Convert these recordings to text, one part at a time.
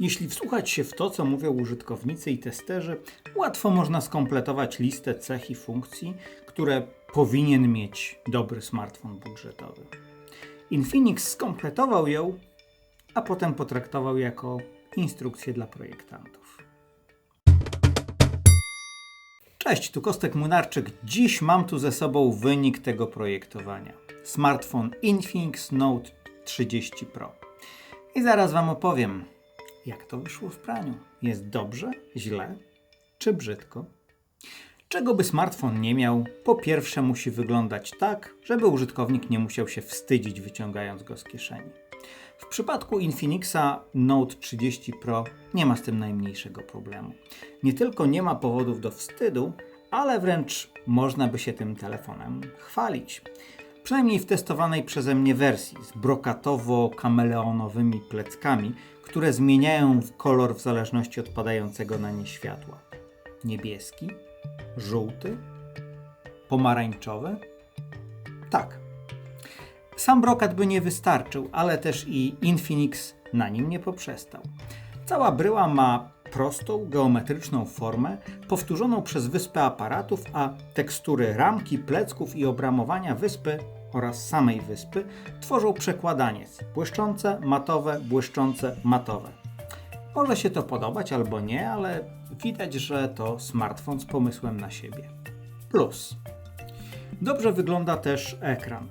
Jeśli wsłuchać się w to, co mówią użytkownicy i testerzy, łatwo można skompletować listę cech i funkcji, które powinien mieć dobry smartfon budżetowy. Infinix skompletował ją, a potem potraktował jako instrukcję dla projektantów. Cześć, tu Kostek Młynarczyk. Dziś mam tu ze sobą wynik tego projektowania. Smartfon Infinix Note 30 Pro. I zaraz Wam opowiem, jak to wyszło w praniu. Jest dobrze, źle czy brzydko? Czego by smartfon nie miał, po pierwsze musi wyglądać tak, żeby użytkownik nie musiał się wstydzić wyciągając go z kieszeni. W przypadku Infinixa Note 30 Pro nie ma z tym najmniejszego problemu. Nie tylko nie ma powodów do wstydu, ale wręcz można by się tym telefonem chwalić. Przynajmniej w testowanej przeze mnie wersji z brokatowo-kameleonowymi pleckami, które zmieniają kolor w zależności od padającego na nie światła. Niebieski, żółty, pomarańczowy? Tak. Sam brokat by nie wystarczył, ale też i Infinix na nim nie poprzestał. Cała bryła ma prostą, geometryczną formę, powtórzoną przez wyspę aparatów, a tekstury ramki, plecków i obramowania wyspy oraz samej wyspy tworzą przekładaniec błyszczące, matowe, błyszczące, matowe. Może się to podobać albo nie, ale widać, że to smartfon z pomysłem na siebie. Plus. Dobrze wygląda też ekran.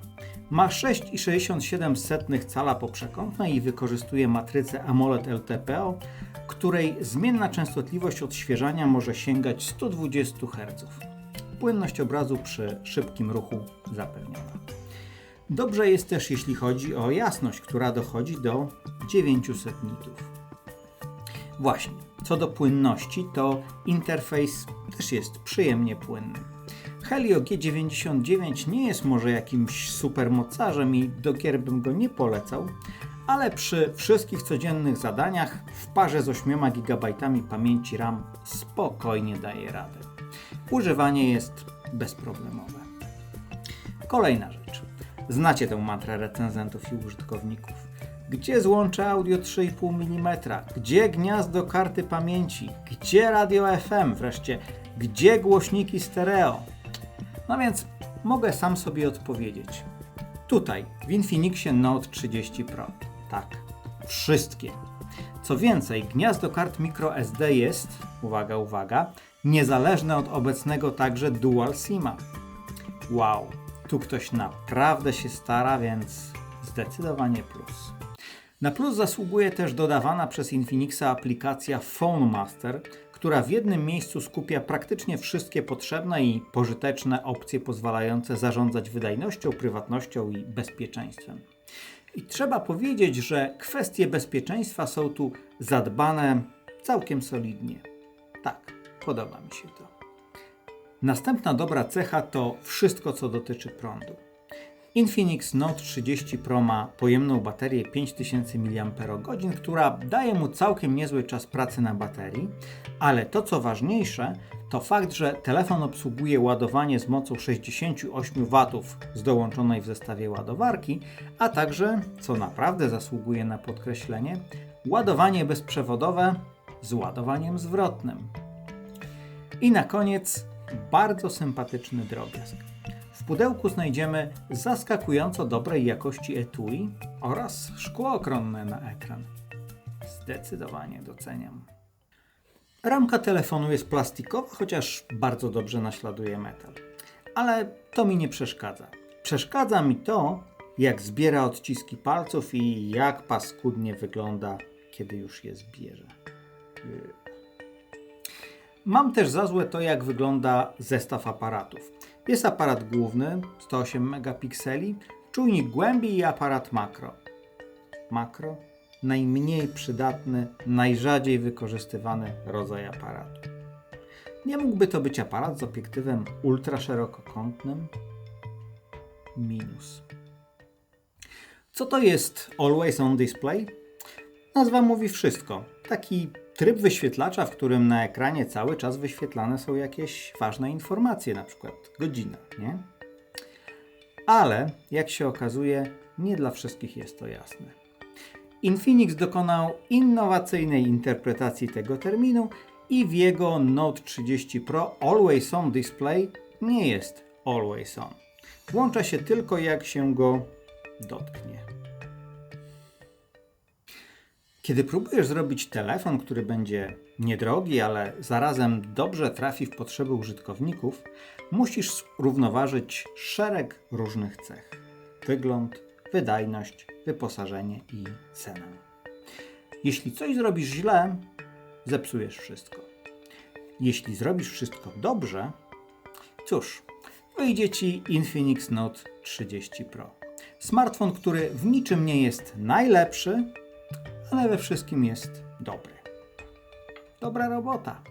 Ma 6,67 cala poprzekątnej i wykorzystuje matrycę AMOLED LTPO, której zmienna częstotliwość odświeżania może sięgać 120 Hz. Płynność obrazu przy szybkim ruchu zapewniona. Dobrze jest też jeśli chodzi o jasność, która dochodzi do 900 nitów. Właśnie, co do płynności, to interfejs też jest przyjemnie płynny. Helio G99 nie jest może jakimś supermocarzem i do gier bym go nie polecał, ale przy wszystkich codziennych zadaniach w parze z 8 GB pamięci RAM spokojnie daje radę. Używanie jest bezproblemowe. Kolejna rzecz. Znacie tę mantrę recenzentów i użytkowników. Gdzie złącze audio 3,5 mm? Gdzie gniazdo karty pamięci? Gdzie radio FM? Wreszcie, gdzie głośniki stereo? No więc mogę sam sobie odpowiedzieć. Tutaj, w Infinixie Note 30 Pro. Tak, wszystkie. Co więcej, gniazdo kart microSD jest, uwaga, uwaga, niezależne od obecnego także Dual SIMa. Wow, tu ktoś naprawdę się stara, więc zdecydowanie plus. Na plus zasługuje też dodawana przez Infinixa aplikacja Phone Master, która w jednym miejscu skupia praktycznie wszystkie potrzebne i pożyteczne opcje pozwalające zarządzać wydajnością, prywatnością i bezpieczeństwem. I trzeba powiedzieć, że kwestie bezpieczeństwa są tu zadbane całkiem solidnie. Tak, podoba mi się to. Następna dobra cecha to wszystko, co dotyczy prądu. Infinix Note 30 Pro ma pojemną baterię 5000 mAh, która daje mu całkiem niezły czas pracy na baterii, ale to co ważniejsze, to fakt, że telefon obsługuje ładowanie z mocą 68 W z dołączonej w zestawie ładowarki, a także, co naprawdę zasługuje na podkreślenie, ładowanie bezprzewodowe z ładowaniem zwrotnym. I na koniec bardzo sympatyczny drobiazg. W pudełku znajdziemy zaskakująco dobrej jakości etui oraz szkło ochronne na ekran. Zdecydowanie doceniam. Ramka telefonu jest plastikowa, chociaż bardzo dobrze naśladuje metal. Ale to mi nie przeszkadza. Przeszkadza mi to, jak zbiera odciski palców i jak paskudnie wygląda, kiedy już je zbierze. Mam też za złe to, jak wygląda zestaw aparatów. Jest aparat główny, 108 megapikseli, czujnik głębi i aparat makro. Makro? Najmniej przydatny, najrzadziej wykorzystywany rodzaj aparatu. Nie mógłby to być aparat z obiektywem ultraszerokokątnym? Minus. Co to jest Always On Display? Nazwa mówi wszystko. Taki tryb wyświetlacza, w którym na ekranie cały czas wyświetlane są jakieś ważne informacje, na przykład godzina, nie? Ale jak się okazuje, nie dla wszystkich jest to jasne. Infinix dokonał innowacyjnej interpretacji tego terminu i w jego Note 30 Pro Always On Display nie jest Always On. Włącza się tylko jak się go dotknie. Kiedy próbujesz zrobić telefon, który będzie niedrogi, ale zarazem dobrze trafi w potrzeby użytkowników, musisz równoważyć szereg różnych cech: wygląd, wydajność, wyposażenie i cenę. Jeśli coś zrobisz źle, zepsujesz wszystko. Jeśli zrobisz wszystko dobrze, cóż, wyjdzie ci Infinix Note 30 Pro. Smartfon, który w niczym nie jest najlepszy, ale we wszystkim jest dobry. Dobra robota.